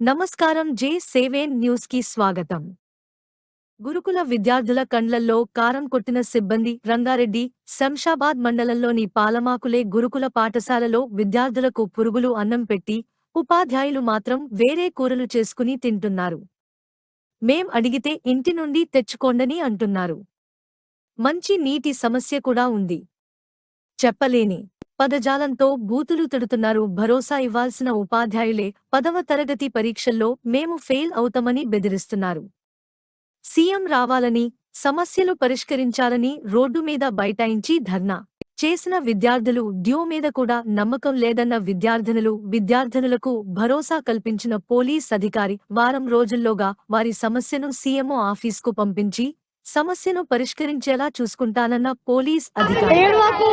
నమస్కారం జే సేవేన్ న్యూస్కి స్వాగతం. గురుకుల విద్యార్థుల కండ్లల్లో కారం కొట్టిన సిబ్బంది రంగారెడ్డి శంషాబాద్ మండలంలోని పాలమాకులే గురుకుల పాఠశాలలో విద్యార్థులకు పురుగులు అన్నం పెట్టి ఉపాధ్యాయులు మాత్రం వేరే కూరలు చేసుకుని తింటున్నారు. మేం అడిగితే ఇంటి నుండి తెచ్చుకోండని అంటున్నారు. మంచి నీటి సమస్య కూడా ఉంది. చెప్పలేని పదజాలంతో బూతులు తిడుతున్నారు. భరోసా ఇవ్వాల్సిన ఉపాధ్యాయులే పదవ తరగతి పరీక్షల్లో మేము ఫెయిల్ అవుతామని బెదిరిస్తున్నారు. సీఎం రావాలని సమస్యలు పరిష్కరించాలని రోడ్డు మీద బైఠాయించి ధర్నా చేసిన విద్యార్థులు డ్యూ మీద కూడా నమ్మకం లేదన్న విద్యార్థినులు విద్యార్థినులకు భరోసా కల్పించిన పోలీస్ అధికారి వారం రోజుల్లోగా వారి సమస్యను సీఎంఓ ఆఫీస్కు పంపించి సమస్యను పరిష్కరించేలా చూసుకుంటానన్న పోలీస్ అధికారి. ఏడవకు!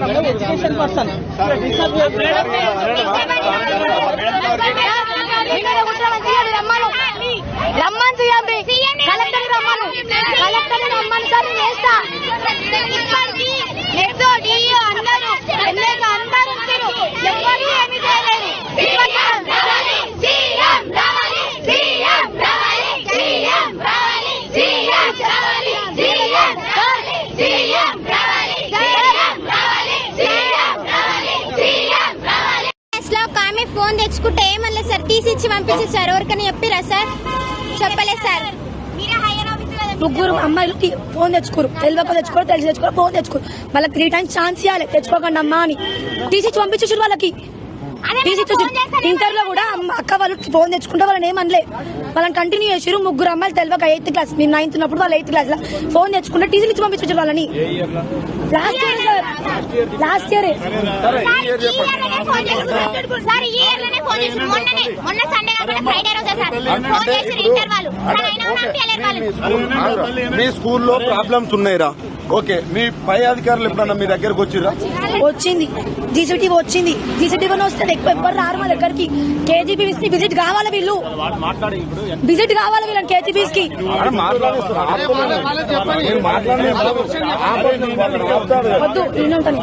ఎడ్యుకేషన్ పర్సన్ రమ్మని సీఎం కలెక్టర్ రమ్మను కలెక్టర్ ఆమె ఫోన్ తెచ్చుకుంటే ఏమనలేదు సార్? తీసి ఇచ్చి పంపించేది సార్ ఎవరికైనా చెప్పిరా సార్? చెప్పలేదు సార్. ముగ్గురు అమ్మాయిలకి ఫోన్ తెచ్చుకోరు. తెలియక తెచ్చుకోరు తెలిసి తెచ్చుకోరు ఫోన్ తెచ్చుకోరు. వాళ్ళకి త్రీ టైమ్స్ ఛాన్స్ ఇవ్వాలి. తెచ్చుకోకండి అమ్మా అని. తీసి పంపించేసారు వాళ్ళకి. తీసి ఇంటర్లో కూడా అమ్మ- అక్క వాళ్ళు ఫోన్ తెచ్చుకుంటే వాళ్ళని ఏమనలే. వాళ్ళని కంటిన్యూ చేసారు ముగ్గురు అమ్మాయిలు తెలియక ఎయిత్ క్లాస్ మేము నైన్త్ ఉన్నప్పుడు వాళ్ళు ఎయిత్ క్లాస్లో. ఫోన్ తెచ్చుకుంటే టీసీలు ఇచ్చి పంపించారు వాళ్ళని. Last year sir last year. మొన్న సండే ఫ్రైడే మీ స్కూల్లో ప్రాబ్లమ్స్ ఉన్నాయిరా. ఓకే మీ పై అధికారులు ఎప్పుడన్నా మీ దగ్గరకు వచ్చిర్రా? వచ్చింది. జీసీటీవీ వచ్చింది. జీసీటీవీ వస్తుంది ఎక్కువ ఎవ్వరు రారు మా దగ్గరికి. కేజీబీస్కి విజిట్ కావాలి వీళ్ళు? విజిట్ కావాలి వీళ్ళని కేజీబీస్కి. వద్దు నేను ఉంటాను.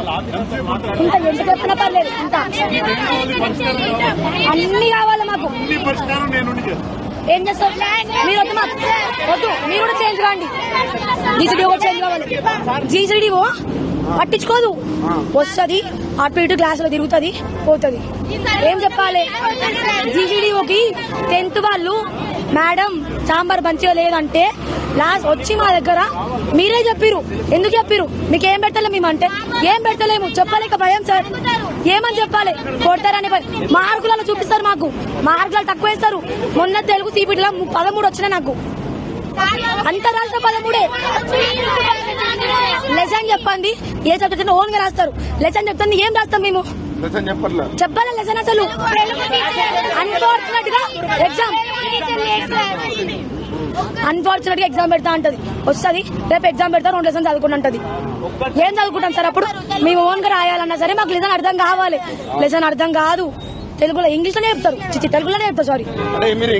ఇంత ఎంత చెప్పినా పర్లేదు ఇంత. అన్ని కావాలి మాకు. ఏం చేస్తారు మీరు వద్దు మాకు వద్దు. మీరు కూడా చేంజ్ కాండి. జీసీడీ కూడా చేంజ్ కావాలి. జీసీడీ పట్టించుకోదు. వస్తుంది. అటు ఇటు క్లాసులో తిరుగుతుంది పోతుంది. ఏం చెప్పాలి? జీసీడీఓకి టెన్త్ వాళ్ళు మేడం సాంబార్ మంచిగా లేదంటే లాస్ట్ వచ్చి మా దగ్గర మీరే చెప్పిరు ఎందుకు చెప్పిరు మీకు ఏం పెట్టలే మేము అంటే ఏం పెట్టలేము చెప్పలేక భయం సార్. ఏమని చెప్పాలి? కొడతారని మార్కులలో చూపిస్తారు మాకు. మార్కులు తక్కువ వేస్తారు. మొన్న తెలుగు సిబిటీలో పదమూడు వచ్చినాయి నాకు. అంత రాసిన పదమూడే. లెసన్ చెప్పండి. ఏ సబ్జెక్ట్ ఓన్గా రాస్తారు. లెసన్ చెప్తాను. ఏం రాస్తాం మేము? చెప్పాలి లెసన్ అసలు? అన్ఫార్చునేట్గా ఎగ్జామ్ అన్ఫార్చునేట్గా ఎగ్జామ్ పెడతా అంటది. వస్తుంది రేపు ఎగ్జామ్ పెడతా రెండు లెసన్ చదువుకుంటా అంటది. ఏం చదువుకుంటాం సార్ అప్పుడు? మేము ఓన్గా రాయాలన్నా సరే మాకు లెసన్ అర్థం కావాలి. లెసన్ అర్థం కాదు. తెలుగులో ఇంగ్లీష్లోనే చెప్తారు. చిచ్చి తెలుగులోనే చెప్తారు సారీ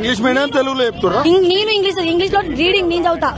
ఇంగ్లీష్ మీడియం తెలుగులో చెప్తుర్రా? నేను ఇంగ్లీష్ ఇంగ్లీష్లో రీడింగ్ నేను చదువుతా.